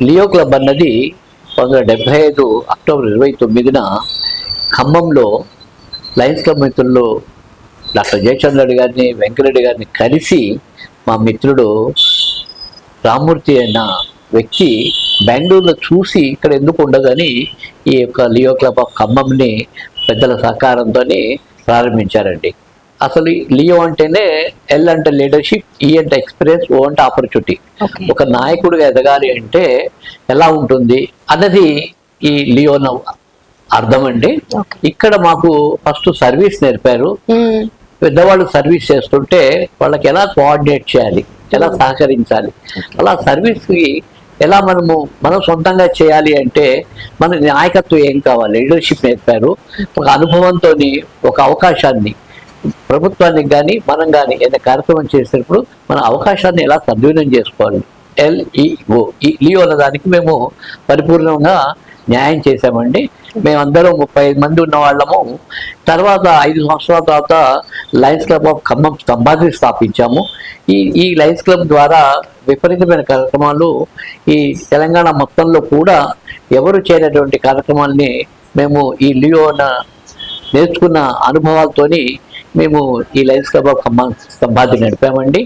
Leo club అన్నది పంతొమ్మిది డెబ్బై ఐదు అక్టోబర్ ఇరవై తొమ్మిదిన ఖమ్మంలో లయన్స్ క్లబ్ మిత్రులు డాక్టర్ జయచంద్ర రెడ్డి గారిని వెంకరెడ్డి గారిని కలిసి మా మిత్రుడు రామూర్తి అయిన వ్యక్తి బెంగళూరులో చూసి ఇక్కడ ఎందుకు ఉండదని ఈ యొక్క లియో క్లబ్ ఆఫ్ ఖమ్మంని పెద్దల సహకారంతో ప్రారంభించారండి. అసలు లియో అంటేనే ఎల్ అంటే లీడర్షిప్ ఈ అంటే ఎక్స్పీరియన్స్ ఓ అంటే ఆపర్చునిటీ ఒక నాయకుడిగా ఎదగాలి అంటే ఎలా ఉంటుంది అన్నది ఈ లియోన అర్థం అండి ఇక్కడ మాకు ఫస్ట్ సర్వీస్ నేర్పారు. మ్మ్. పెద్దవాళ్ళు సర్వీస్ చేస్తుంటే వాళ్ళకి ఎలా కోఆర్డినేట్ చేయాలి ఎలా సహకరించాలి అలా సర్వీస్కి ఎలా మనము మనం సొంతంగా చేయాలి అంటే మన నాయకత్వం ఏం కావాలి లీడర్షిప్ నేర్పారు. ఒక అనుభవంతో ఒక అవకాశాన్ని ప్రభుత్వానికి కానీ మనం కానీ ఏదైనా కార్యక్రమం చేసినప్పుడు మన అవకాశాన్ని ఎలా సద్వినియోగం చేసుకోవాలి? ఎల్ఈఓ ఈ లియో అన్న దానికి మేము పరిపూర్ణంగా న్యాయం చేశామండి. మేమందరం ముప్పై ఐదు మంది ఉన్న వాళ్ళము. తర్వాత ఐదు సంవత్సరాల తర్వాత లయన్స్ క్లబ్ ఆఫ్ ఖమ్మం స్తంభాన్ని స్థాపించాము. ఈ ఈ లయన్స్ క్లబ్ ద్వారా విపరీతమైన కార్యక్రమాలు ఈ తెలంగాణ మొత్తంలో కూడా ఎవరు చేయనటువంటి కార్యక్రమాల్ని మేము ఈ లియోన నేర్చుకున్న అనుభవాలతోని మేము ఈ లైఫ్ క్లబ్ ఆఫ్ ఖమ్మం స్తంభాన్ని నడిపామండి.